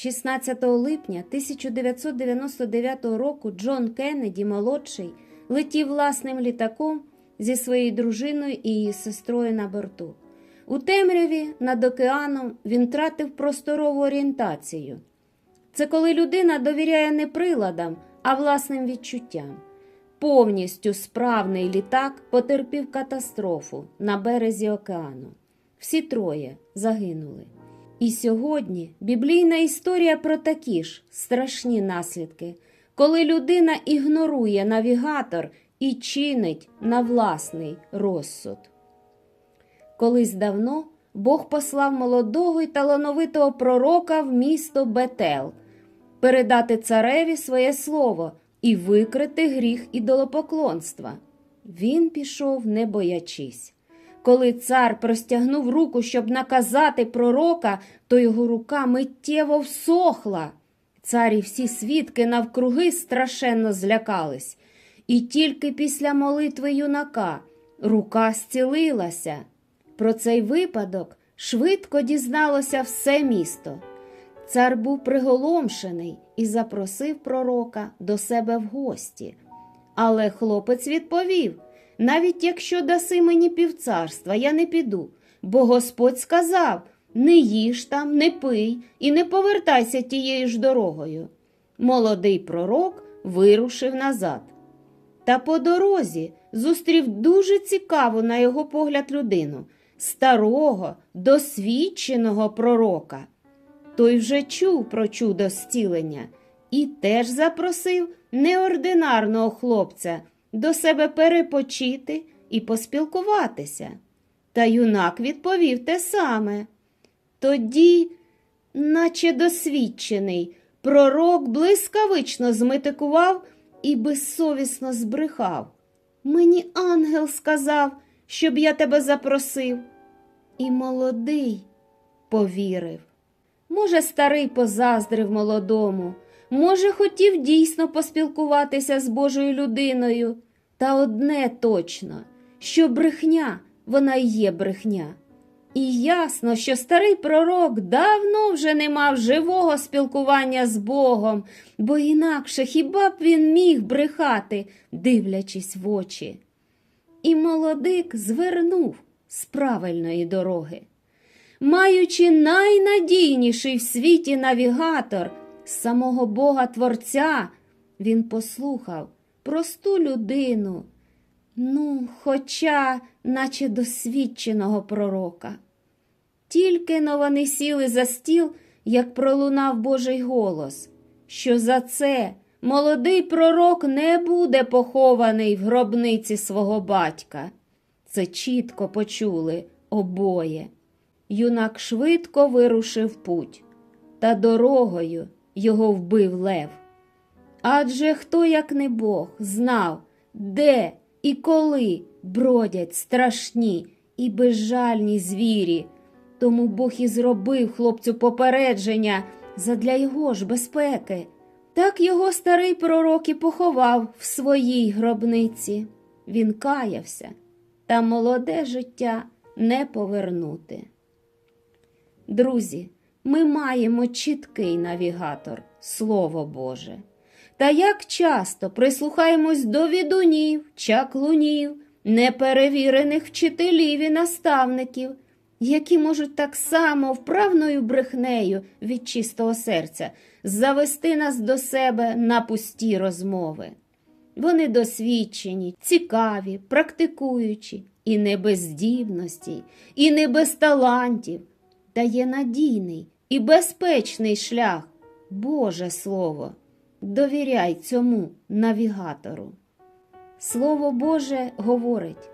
16 липня 1999 року Джон Кеннеді молодший летів власним літаком зі своєю дружиною і її сестрою на борту. У темряві над океаном він втратив просторову орієнтацію. Це коли людина довіряє не приладам, а власним відчуттям. Повністю справний літак потерпів катастрофу на березі океану. Всі троє загинули. І сьогодні біблійна історія про такі ж страшні наслідки, коли людина ігнорує навігатор і чинить на власний розсуд. Колись давно Бог послав молодого й талановитого пророка в місто Бетел передати цареві своє слово і викрити гріх ідолопоклонства. Він пішов, не боячись. Коли цар простягнув руку, щоб наказати пророка, то його рука миттєво всохла. Цар і всі свідки навкруги страшенно злякались, і тільки після молитви юнака рука зцілилася. Про цей випадок швидко дізналося все місто. Цар був приголомшений і запросив пророка до себе в гості. Але хлопець відповів: навіть якщо даси мені півцарства, я не піду, бо Господь сказав: не їж там, не пий і не повертайся тією ж дорогою. Молодий пророк вирушив назад. Та по дорозі зустрів дуже цікаву, на його погляд, людину старого, досвідченого пророка. Той вже чув про чудо зцілення і теж запросив неординарного хлопця до себе перепочити і поспілкуватися. Та юнак відповів те саме. Тоді, наче досвідчений, пророк блискавично зметикував і безсовісно збрехав. Мені ангел сказав, щоб я тебе запросив. І молодий повірив. Може, старий позаздрив молодому, може, хотів дійсно поспілкуватися з Божою людиною. Та одне точно, що брехня, вона й є брехня. І ясно, що старий пророк давно вже не мав живого спілкування з Богом, бо інакше хіба б він міг брехати, дивлячись в очі. І молодик звернув з правильної дороги. Маючи найнадійніший в світі навігатор самого Бога Творця, він послухав просту людину, ну, хоча, наче досвідченого пророка. Тільки но вони сіли за стіл, як пролунав Божий голос, що за це молодий пророк не буде похований в гробниці свого батька. Це чітко почули обоє. Юнак швидко вирушив путь, та дорогою його вбив лев. Адже хто, як не Бог, знав, де і коли бродять страшні і безжальні звірі, тому Бог і зробив хлопцю попередження задля його ж безпеки. Так його старий пророк і поховав в своїй гробниці. Він каявся, та молоде життя не повернути. Друзі, ми маємо чіткий навігатор, Слово Боже. Та як часто прислухаємось до відунів, чаклунів, неперевірених вчителів і наставників, які можуть так само вправною брехнею від чистого серця завести нас до себе на пусті розмови. Вони досвідчені, цікаві, практикуючі, і не без здібностей, і не без талантів, та є надійний і безпечний шлях, Боже Слово. Довіряй цьому навігатору. Слово Боже говорить: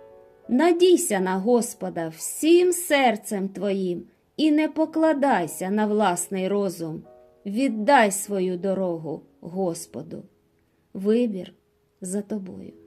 надійся на Господа всім серцем твоїм і не покладайся на власний розум, віддай свою дорогу Господу. Вибір за тобою.